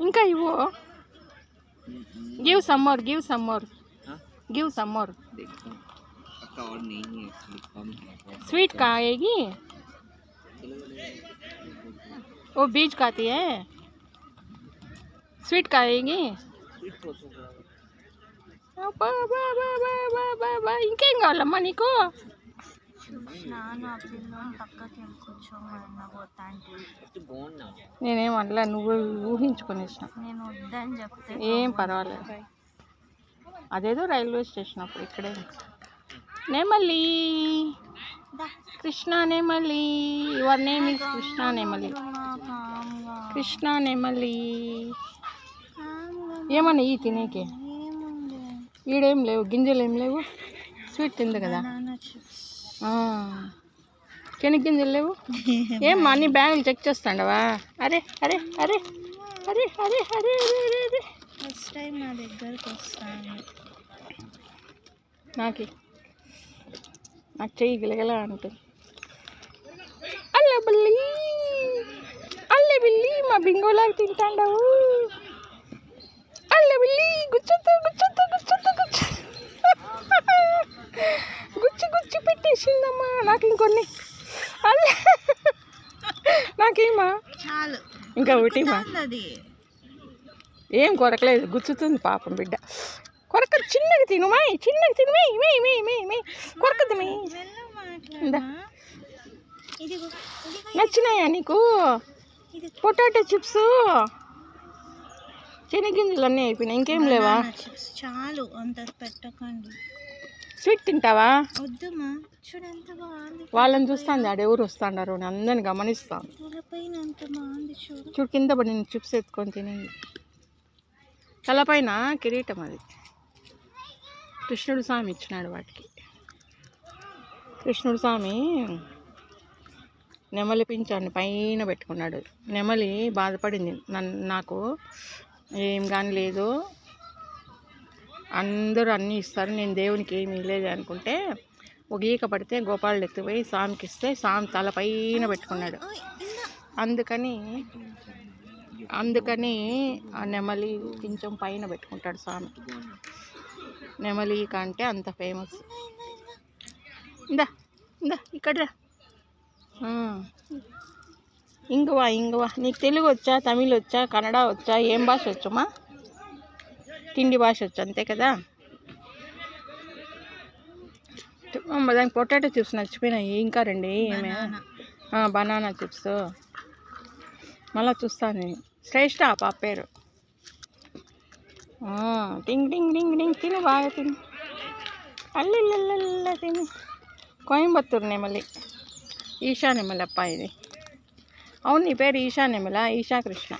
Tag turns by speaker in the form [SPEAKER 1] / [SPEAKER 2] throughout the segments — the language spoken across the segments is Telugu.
[SPEAKER 1] ఇంకా वो गिव सम और
[SPEAKER 2] गिव सम और गिव सम और
[SPEAKER 1] स्वीट कहाँ आएगी वो बीज खाती है स्वीट कहाँ आएगी ఇంకేం నేనేం అనలే నువ్వు ఊహించుకునేసిన ఏం పర్వాలేదు. అదేదో రైల్వే స్టేషన్ అప్పుడు ఇక్కడే. Nemalli. Krishna Nemalli your name is Krishna Nemalli Krishna Nemalli ఏమన్నా ఈ తినేకి? ఈడేం లేవు గింజలు ఏం లేవు? స్వీట్ తింది కదా.
[SPEAKER 3] నాన్న చిప్స్
[SPEAKER 1] ఆ. శనగ లేవు ఏం అన్ని బ్యాగులు చెక్ చేస్తాండవా? అరే అరే అరే అరే అరే అరే అరే అరే అరే.
[SPEAKER 3] ఫస్ట్ టైం నా దగ్గరకు వస్తాను.
[SPEAKER 1] నాకి. నాకు చెయ్యి గిలగల అంటుంది అల్లె బిల్లి అల్లె బిల్లి మా బింగోలాగా తింటాండవు. అల్లె బిల్లి గుచ్చతో గుచ్చతో గుచ్చతో. గుచ్చ గుచ్చి పెట్టేసిందమ్మా నాకు ఇంకొన్ని నాకేమా?
[SPEAKER 3] చాలు.
[SPEAKER 1] ఇంకా ఒకటిమా
[SPEAKER 3] అది
[SPEAKER 1] ఏం కొరకలేదు గుచ్చుతుంది పాపం బిడ్డ. కొరక చిన్నగా తిను మై చిన్నగా తిను మై మై మై మై మై కొరకదు మై నచ్చినాయా నీకు? Potato chips? శనగింజలు అన్నీ అయిపోయినాయి ఇంకేం లేవా?
[SPEAKER 3] చాలు అంత పెట్టకండి.
[SPEAKER 1] స్వీట్ తింటావా? వాళ్ళని చూస్తాంది ఆడెవరు వస్తాండారు అని అందరిని గమనిస్తాను
[SPEAKER 3] చూడు.
[SPEAKER 1] కింద పడిన చిప్స్ ఎత్తుకొని తినేది. తలపైన కిరీటం అది. కృష్ణుడు స్వామి ఇచ్చినాడు వాటికి. కృష్ణుడు స్వామి నెమలి పింఛాన్ని పైన పెట్టుకున్నాడు. నెమలి బాధపడింది. నన్ను నాకు ఏం కానీ లేదు. అందరూ అన్నీ ఇస్తారు. నేను దేవునికి ఏమి లేదు అనుకుంటే ఒక ఈక పడితే గోపాలుడు ఎత్తిపోయి స్వామికి ఇస్తే స్వామి తలపైన పెట్టుకున్నాడు. అందుకని అందుకని ఆ నెమలి కొంచెం పైన పెట్టుకుంటాడు స్వామి. నెమలి కంటే అంత ఫేమస్. ఇందా ఇందా ఇక్కడ రా. ఇంగువా ఇంగువా నీకు తెలుగు వచ్చా తమిళ్ వచ్చా కన్నడ వచ్చా ఏం భాష వచ్చమ్మా తిండి భాష వచ్చు అంతే కదా? దానికి పొటాటో చిప్స్ నచ్చిపోయినాయి ఇంకా రండి ఏమే. బనానా. చిప్స్. మళ్ళీ చూస్తాను నేను. శ్రేష్ఠ ఆ పాప పేరు. టింగ్ టింగ్ టింగ్ టింగ్ తిను బాగా తిను. అల్లెల్లెల్లెల్ల తిను. కోయంబత్తూరు నెమలి. ఈషా నెమలి అప్ప ఇది. అవును నీ పేరు ఈషా నెమల? ఈషా కృష్ణ.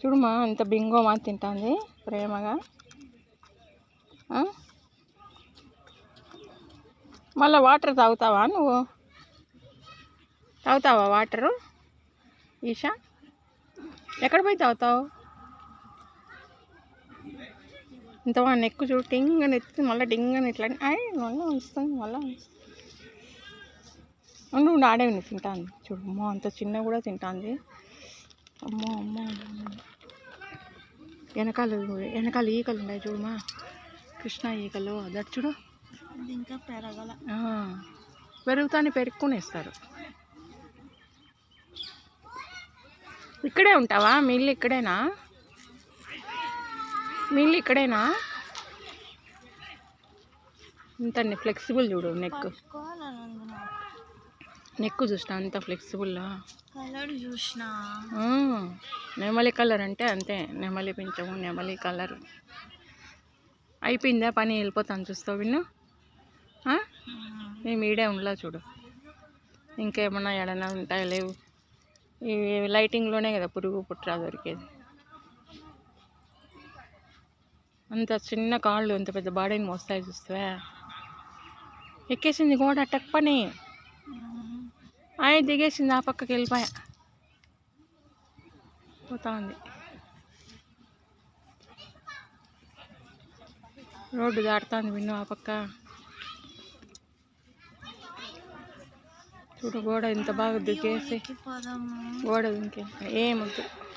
[SPEAKER 1] చూడుమా ఇంత బింగో మా తింటుంది ప్రేమగా. మళ్ళీ వాటర్ తాగుతావా నువ్వు? తాగుతావా వాటరు? ఈషా ఎక్కడ పోయి తాగుతావు? ఇంత నెక్కు చూడు టింగ్ అని ఎత్తి మళ్ళీ డింగ్ అని. ఇట్లా అయ్యి మళ్ళీ ఉంచుతుంది. మళ్ళీ నువ్వు ఆడే తింటాను చూడు అంత చిన్న కూడా తింటాంది. అమ్మో అమ్మో. వెనకాల వెనకాల ఈకలు ఉన్నాయి చూడమా. కృష్ణ ఈకలు అదట్ చూడు.
[SPEAKER 3] ఇంకా పెరగల.
[SPEAKER 1] ఆ, పెరుగుతానే పెరుక్కునేస్తారు. ఇక్కడే ఉంటావా? మీ ఇల్లు ఇక్కడేనా? మీ ఇల్లు ఇక్కడేనా? ఇంత ఫ్లెక్సిబుల్ చూడు నెక్
[SPEAKER 3] నాకు
[SPEAKER 1] చూసిన అంత ఫ్లెక్సిబుల్
[SPEAKER 3] కలర్ చూసిన.
[SPEAKER 1] నెమలి కలర్ అంటే అంతే నెమలి పింఛము నెమలి కలర్. అయిపోయిందా పని? వెళ్ళిపోతాను చూస్తావు విన్ను? మేము ఈడే ఉండలా చూడు. ఇంకేమన్నా ఎడనా ఉంటాయో? లేవు. ఈ లైటింగ్లోనే కదా పురుగు పుట్రా దొరికేది. అంత చిన్న కాళ్ళు అంత పెద్ద బాడీని మోస్తాయి చూస్తావా? ఎక్కేసింది గోడ టక్ పని ఆయన దిగేసింది ఆ పక్కకి వెళ్ళిపోయా. పోతా ఉంది రోడ్డు దాటుతుంది విన్ను ఆ పక్క. చూడు గోడ ఇంత బాగా
[SPEAKER 3] దిగేసి.
[SPEAKER 1] గోడ ఇంకే ఏమొద్దు